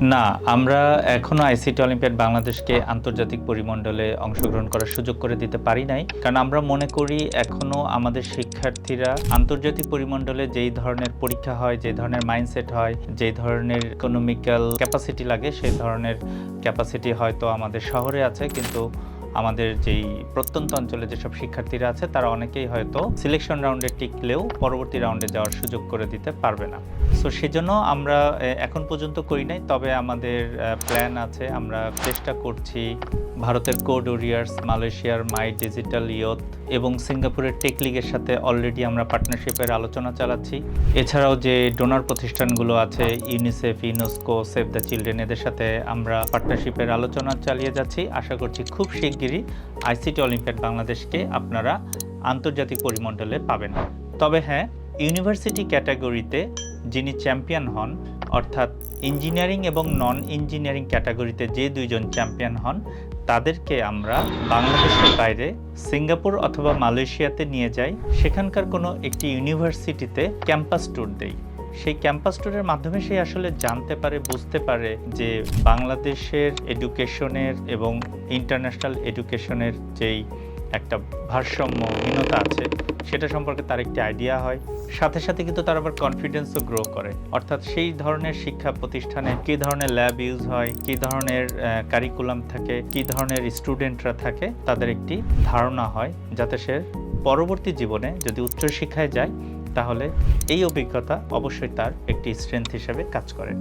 না, আমরা এখনও আইসিটি অলিম্পিয়াড বাংলাদেশকে আন্তর্জাতিক পরিমণ্ডলে অংশগ্রহণ করার সুযোগ করে দিতে পারি নাই। কারণ আমরা মনে করি এখনও আমাদের শিক্ষার্থীরা আন্তর্জাতিক পরিমণ্ডলে যেই ধরনের পরীক্ষা হয়, যে ধরনের মাইন্ডসেট হয়, যে ধরনের ইকোনমিক্যাল ক্যাপাসিটি লাগে, সেই ধরনের ক্যাপাসিটি হয়তো আমাদের শহরে আছে, কিন্তু আমাদের যেই প্রত্যন্ত অঞ্চলে যেসব শিক্ষার্থীরা আছে, তারা অনেকেই হয়তো সিলেকশন রাউন্ডে টিকলেও পরবর্তী রাউন্ডে যাওয়ার সুযোগ করে দিতে পারবে না। সো সেজন্য আমরা এখন পর্যন্ত করি নাই, তবে আমাদের প্ল্যান আছে। আমরা চেষ্টা করছি ভারতের কোড ওরিয়ার্স মালয়েশিয়ার মাই ডিজিটাল ইয়ত এবং সিঙ্গাপুরের টেক লিগের সাথে অলরেডি আমরা পার্টনারশিপের আলোচনা চালাচ্ছি। এছাড়াও যে ডোনার প্রতিষ্ঠানগুলো আছে UNICEF UNESCO save the children এদের সাথে আমরা পার্টনারশিপের আলোচনা চালিয়ে যাচ্ছি। আশা করছি খুব শিগগিরই আইসিটি অলিম্পিয়াড বাংলাদেশকে আপনারা আন্তর্জাতিক পরিমণ্ডলে পাবেন। তবে হ্যাঁ ইউনিভার্সিটি ক্যাটাগরিতে যিনি চ্যাম্পিয়ন হন, অর্থাৎ ইঞ্জিনিয়ারিং এবং নন ইঞ্জিনিয়ারিং ক্যাটাগরিতে যে দুইজন চ্যাম্পিয়ন হন, তাদেরকে আমরা বাংলাদেশের বাইরে সিঙ্গাপুর অথবা মালয়েশিয়াতে নিয়ে যাই। সেখানকার কোনো একটি ইউনিভার্সিটিতে ক্যাম্পাস ট্যুর দেই। সেই ক্যাম্পাস ট্যুরের মাধ্যমে সে আসলে জানতে পারে, বুঝতে পারে যে বাংলাদেশের এডুকেশনের এবং ইন্টারন্যাশনাল এডুকেশনের যেই একটা ভারসাম্যহীনতা আছে, সেটা সম্পর্কে তার একটি আইডিয়া হয়। সাথে সাথে কিন্তু তার আবার কনফিডেন্সও গ্রো করে। অর্থাৎ সেই ধরনের শিক্ষা প্রতিষ্ঠানে কী ধরনের ল্যাব ইউজ হয়, কী ধরনের কারিকুলাম থাকে, কী ধরনের স্টুডেন্টরা থাকে, তাদের একটি ধারণা হয়, যাতে সে পরবর্তী জীবনে যদি উচ্চশিক্ষায় যায় তাহলে এই অভিজ্ঞতা অবশ্যই তার একটি স্ট্রেংথ হিসেবে কাজ করে।